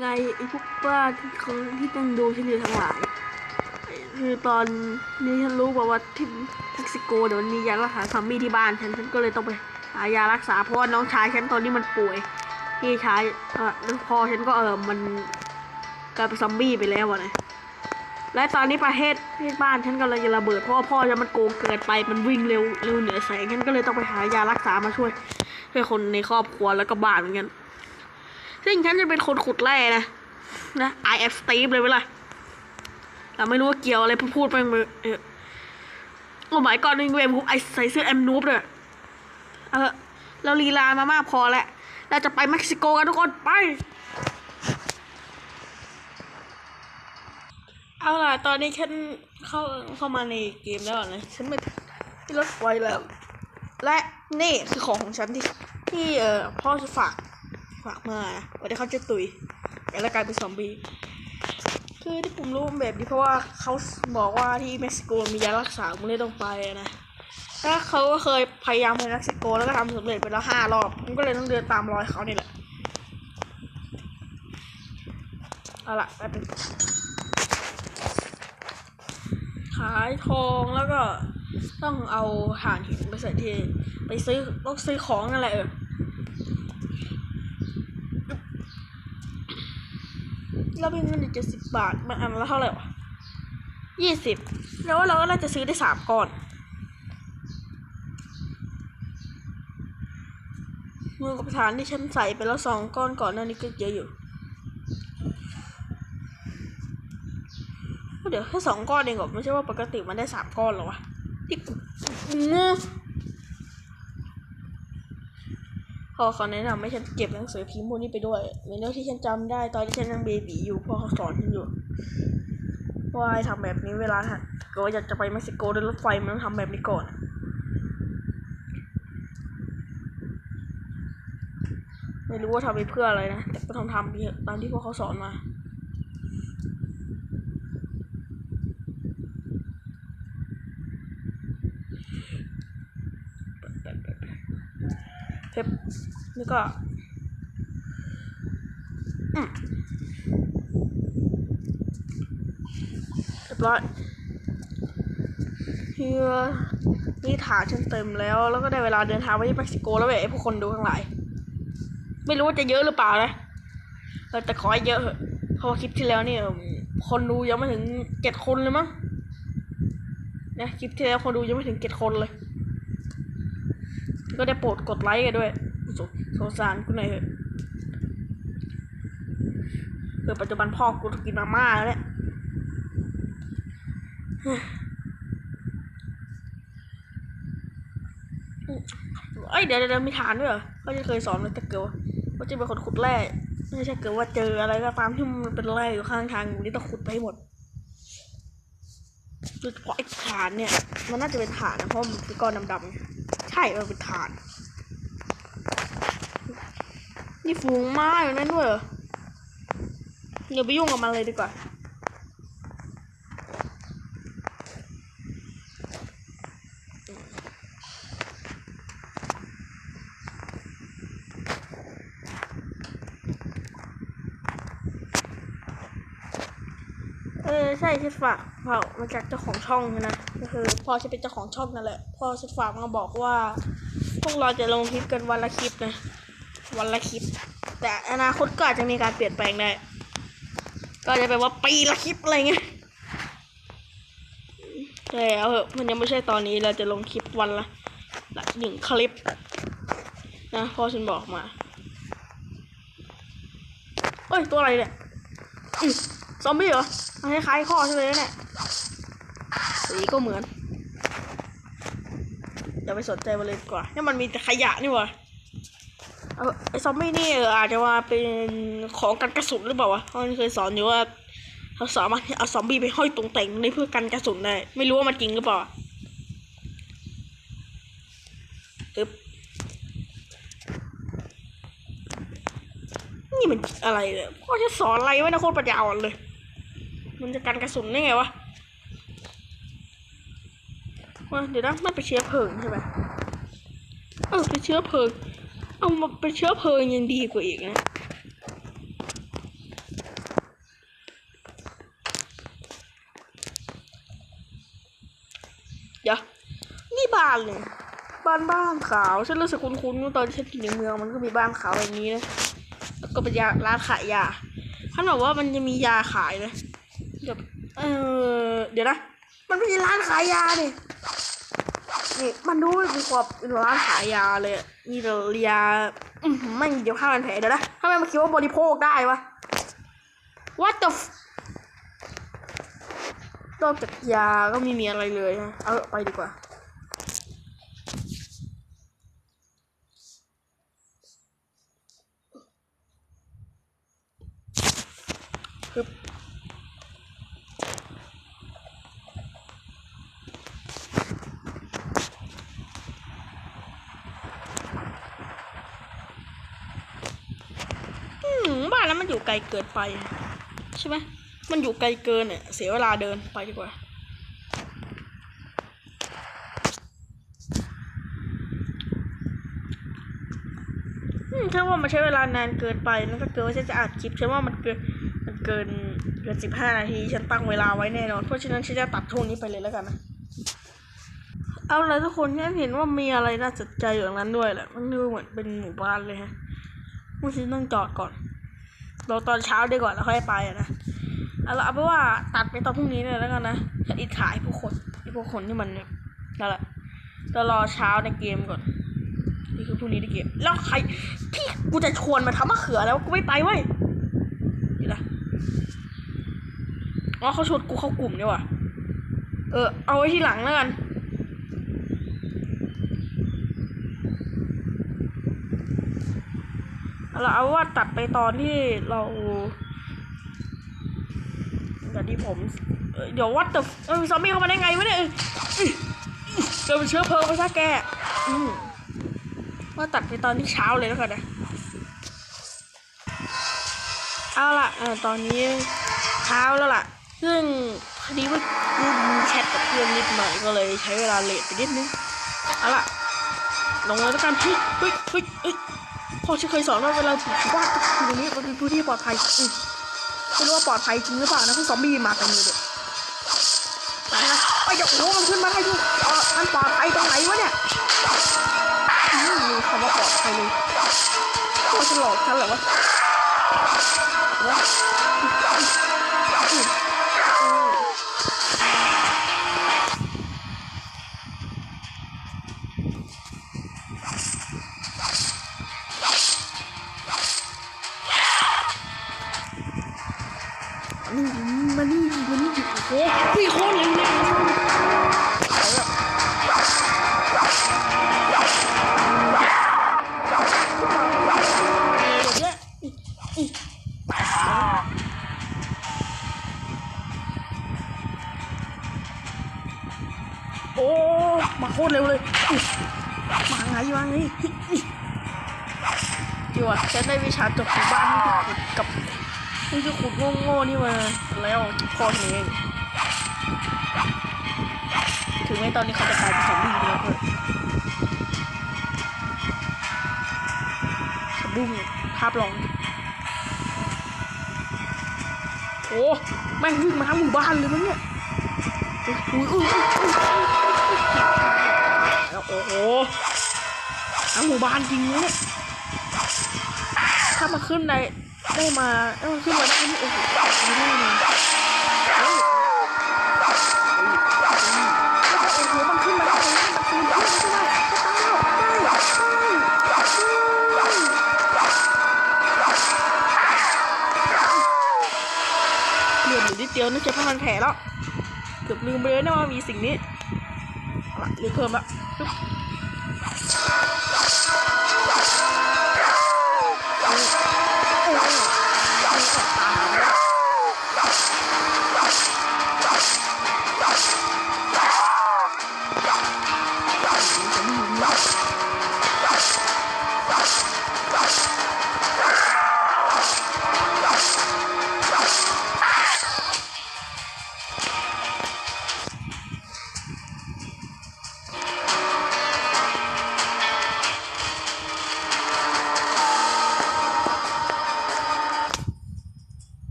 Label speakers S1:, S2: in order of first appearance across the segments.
S1: ไงไอ้พวกบ้าที่เขาที่ตั้งดูฉันอยู่ทั้งหลาย คือตอนนี้ฉันรู้บอกว่าที่เม็กซิโกเดี๋ยวมันมียารักษาซอมบี้ที่บ้านฉันฉันก็เลยต้องไปหายารักษาเพราะว่าน้องชายฉันตอนนี้มันป่วยพี่ชายเออแล้วพอฉันก็เออมันกลายเป็นซอมบี้ไปแล้วอะนะและตอนนี้ประเทศที่บ้านฉันก็เลยจะระเบิดเพราะพ่อฉันมันโกงเกินไปมันวิ่งเร็วเร็วเหนือแสงฉันก็เลยต้องไปหายารักษามาช่วยช่วยคนในครอบครัวแล้วก็บ้านเหมือนกัน ซึ่งฉันจะเป็นคนขุดแร่นะนะ I F Steve เลยเวลาเราไม่รู้ว่าเกี่ยวอะไรพูดไปมือโอ้หมายก่อนนึงเวมไอใส่เสื้อแอมนูบเลยเออเราลีลามามากพอแล้วเราจะไปเม็กซิโกกันทุกคนไป เอาล่ะ ตอนนี้ฉันเข้าเข้ามาในเกมแล้วนะ ฉันไม่ที่รถไฟแล้ว และนี่คือของของฉันที่ที่เออพ่อจะฝาก ฝากมาวันนี้เขาจะตุยแล้วกลายเป็นซอมบี้คือที่ผมรู้แบบนี้เพราะว่าเขาบอกว่าที่เม็กซิโกมียารักษาผมเลยต้องไปนะแล้วเขาก็เคยพยายามไปเม็กซิโกแล้วก็ทำสำเร็จไปแล้วห้ารอบผมก็เลยต้องเดินตามรอยเขานี่แหละเอาล่ะไปเป็นขายทองแล้วก็ต้องเอาถ่านหินไปใส่ที่ไปซื้อต้องซื้อของนั่นแหละเออ เราเป็นเงินเจ็ดสิบบาท มันอันละเท่าไหร่วะยี่สิบแล้วเราก็น่าจะซื้อได้สามก้อนเงินกับฐานที่ฉันใส่ไปแล้วสองก้อนก่อนหน้านี้ก็เยอะอยู่ เดี๋ยวแค่สองก้อนเองเหรอไม่ใช่ว่าปกติมันได้สามก้อนหรอวะที่กูงง พอเขาแนะนำให้ฉันเก็บหนังสือพิมพ์พวกนี้ไปด้วยในเรื่องที่ฉันจำได้ ตอนที่ฉันยังเบบีอยู่พ่อเขาสอนฉันอยู่ว่าให้ทำแบบนี้เวลาก็อยากจะไปเม็กซิโกด้วยรถไฟมันต้องทำแบบนี้ก่อนไม่รู้ว่าทำไปเพื่ออะไรนะ แต่ก็ต้องทำตามที่พวกเขาสอนมา เทป นี่ก็อืมเรียบร้อยเฮียนี่ถานฉันเต็มแล้ว แล้วก็ได้เวลาเดินทางไปที่เม็กซิโกแล้วเว้ยไอ้พวกคนดูทั้งหลาย ไม่รู้ว่าจะเยอะหรือเปล่านะเออแต่ขอให้เยอะเถอะเพราะว่าคลิปที่แล้วเนี่ยคนดูยังไม่ถึงเจ็ดคนเลยมั้งนะคลิปที่แล้วคนดูยังไม่ถึงเจ็ดคนเลย ก็ได้โปรดกดไลค์กันด้วย สงสงสารกูหน่อยเถอะเกิดปัจจุบันพ่อกูกินมาม่าแล้วเนี่ยเฮ้ยเอ้ยเดี๋ยวเดี๋ยวมีฐานด้วยเหรอเขาจะเคยสอนเลยแต่เกิดว่าเขาจะเป็นคนขุดแร่ไม่ใช่เกิดว่าเจออะไรก็ตามที่มันเป็นแร่อยู่ข้างทางอยู่นี่ต้องขุดไปให้หมดโดยเฉพาะไอ้ฐานเนี่ย มันน่าจะเป็นฐานนะเพราะมันเป็นก้อนดำๆใช่มันเป็นฐาน นี่ฝูงม้าอยู่นั่นด้วยเหรออย่าไปยุ่งกับมันเลยดีกว่าเออใช่ฉันฝากฝากมาจากเจ้าของช่องนะก็คือพ่อฉันเป็นเจ้าของช่องนั่นแหละพ่อฉันฝากมาบอกว่า พวกเราจะลงคลิปกันวันละคลิปนะ วันละคลิป แต่อนาคตก็อาจจะมีการเปลี่ยนแปลงได้ ก็จะแปลว่าปีละคลิปอะไรเงี้ยแต่เอาเถอะมันยังไม่ใช่ตอนนี้เราจะลงคลิปวันละละหนึ่งคลิป นะพ่อฉันบอกมาเอ้ย ตัวอะไรเนี่ยซอมบี้เหรอมันคล้ายๆข้อใช่ไหมเนี่ยสีก็เหมือนอย่าไปสนใจมันเลยดีกว่านี่มันมีแต่ขยะนี่หว่า ไอซอมบี้นี่อาจจะมาเป็นของกันกระสุนหรือเปล่าวะเขาเคยสอนอยู่ว่าเขาสามารถเอาซอมบี้ไปห้อยตรงแต่งในเพื่อกันกระสุนได้ไม่รู้ว่ามันจริงหรือเปล่าตึ๊บนี่มันอะไรเนี่ยพ่อจะสอนอะไรไว้นะโคตรปัญญาอ่อนเลย มันจะกันกระสุนได้ไงวะว่าเดี๋ยวนะไม่ไปเชื้อเพลิงใช่ไหมเออเป็นเชื้อเพลิง เอามาเป็นเชื้อเพลิงยังดีกว่าอีกนะเดี๋ยวนี่บ้านเลยบ้านบ้านขาว ฉันรู้สึกคุ้นๆตอนฉันกินในเมืองมันก็มีบ้านขาวอย่างนี้นะแล้วก็เป็นยาร้านขายยาท่านบอกว่ามันจะมียาขายนะเดี๋ยวเออเดี๋ยวนะ มันไม่ใช่ร้านขายยาเนี่ย มันดูมีความเป็นร้านขายยาเลยอะมีแต่ยาอืมไม่งเดี๋ยวข้าวมันแผลเดี๋ยวนะทำไมมันคิดว่าบริโภคได้วะ what the f นอกจากยาก็ไม่มีอะไรเลยนะเอาไปดีกว่าปึ๊บอื มบ้านแล้วมันอยู่ไกลเกินไป ใช่ไหมมันอยู่ไกลเกินเนี่ยเสียเวลาเดินไปดีกว่า อืมฉันว่ามันใช้เวลานานเกินไปนั่นก็เกินว่าฉันจะอัดคลิปฉันว่ามันเกินมันเกินเกินสิบห้านาทีฉันตั้งเวลาไว้แน่นอนเพราะฉะนั้นฉันจะตัดช่วงนี้ไปเลยแล้วกันนะเอาละทุกคนฉันเห็นว่ามีอะไรน่าสนใจอยู่ตรงนั้นด้วยแหละมันดูเหมือนเป็นหมู่บ้านเลยฮะว่าฉันต้องจอดก่อน รอตอนเช้าดีกว่าแล้วค่อยไปอะนะเอาละเอาเป็นว่าตัดไปตอนพรุ่งนี้เลยแล้วกันนะฉันอิดขายพวกคนไอ้พวกคนที่มันเนี่ยนั่นแหละจะรอเช้าในเกมก่อนนี่คือพรุ่งนี้ในเกมแล้วใครพี่กูจะชวนมาทำมะเขือแล้วกูไม่ไปเว้ยเดี๋ยวนะอ๋อเขาชวนกูเข้ากลุ่มเนี่ยว่ะเออเอาไว้ที่หลังแล้วกัน เอาเอาว่าตัดไปตอนที่เราอย่ที่ผม เดี๋ยววัดแต่เออซอมบี้เข้ามาได้ไงวะเนี่ยเอออื้อเกิดเป็นเชื้อเพลิงไปซะแกว่าตัดไปตอนที่เช้าเลยแล้วกันนะเอาล่ะเออตอนนี้เช้าแล้วล่ะ ซึ่งพอดีว่ากูแชทกับเพื่อนนิดหน่อยก็เลยใช้เวลาเลทไปนิดนึงเอาล่ะลงเลยแล้วกันเฮ้ยเฮ้ยเฮ้ยเฮ้ย พ่อฉันเคยสอนว่าเวลาอยู่บ้านอยู่ตรงนี้มันเป็นพื้นที่ปลอดภัยอืมไม่รู้ว่าปลอดภัยจริงหรือเปล่านะพวกซอมบี้มาเต็มเลยเด็กไปนะไอ้ยเดี๋ยวโอ้มันขึ้นมาได้ด้วยเอมันปลอดภัยตรงไหนวะเนี่ยอืมมีคำว่าปลอดภัยเลยพ่อฉันหลอกฉันเหรอวะวะ ดีว่ะฉันได้วิชาจบหมู่บ้านนี่คือกับนี่คือขุดโง่ๆนี่มาแล้วพอเองถึงแม้ตอนนี้เขาจะกลายเป็นซอมบี้ไปแล้วเพื่อนสะดุ้งภาพลองโอ้แม่งวิ่งมาทั้งหมู่บ้านเลยมั้งเนี่ยอุ้ยอุ้ยอุ้ยอุ้ยแล้วโอ้โหทั้งหมู่บ้านจริงเลยเนี่ย ถ้ามาขึ้นได้ได้มาถ้ามันขึ้นมาได้นี่โอ้โหไม่ได้เลยเฮ้ยโอ้โหมันขึ้นมาได้ไงมันปีนขึ้นมาได้ได้เหลืออยู่นิดเดียวน่าจะพันแผลแล้ว เกือบลืมไปเลยนะว่ามีสิ่งนี้เอาละเหลือเพิ่มละ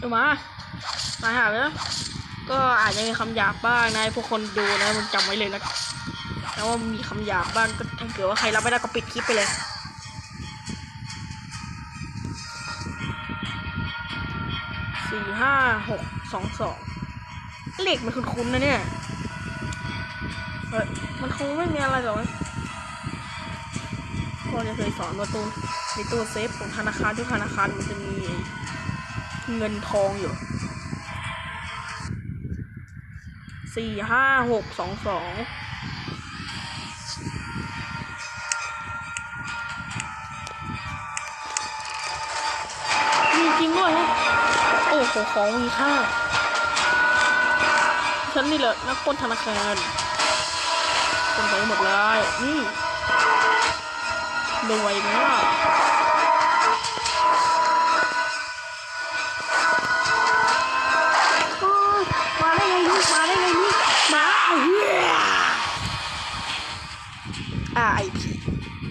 S1: มาอีกเอามานะฮะแล้วก็อาจจะมีคำหยาบบ้างนะพวกคนดูนะมันจำไว้เลยนะแล้วว่ามีคำหยาบบ้างก็ถ้าเกิดว่าใครรับไม่ได้ก็ปิดคลิปไปเลยสี่ห้าหกสองสองเลขมันคุ้นๆนะเนี่ยเฮ้ยมันคงไม่มีอะไรหรอกมั้งพ่อจะเคยสอนว่าตู้ในตู้เซฟของธนาคารทุกธนาคารมันจะมี เงินทองอยู่สี่ห้าหกสองสองมีจริงด้วยฮะโอ้โหของมีค่า ฉันนี่แหละนักปล้นธนาคารปล้นไปหมดเลยนี่รวยมาก ได้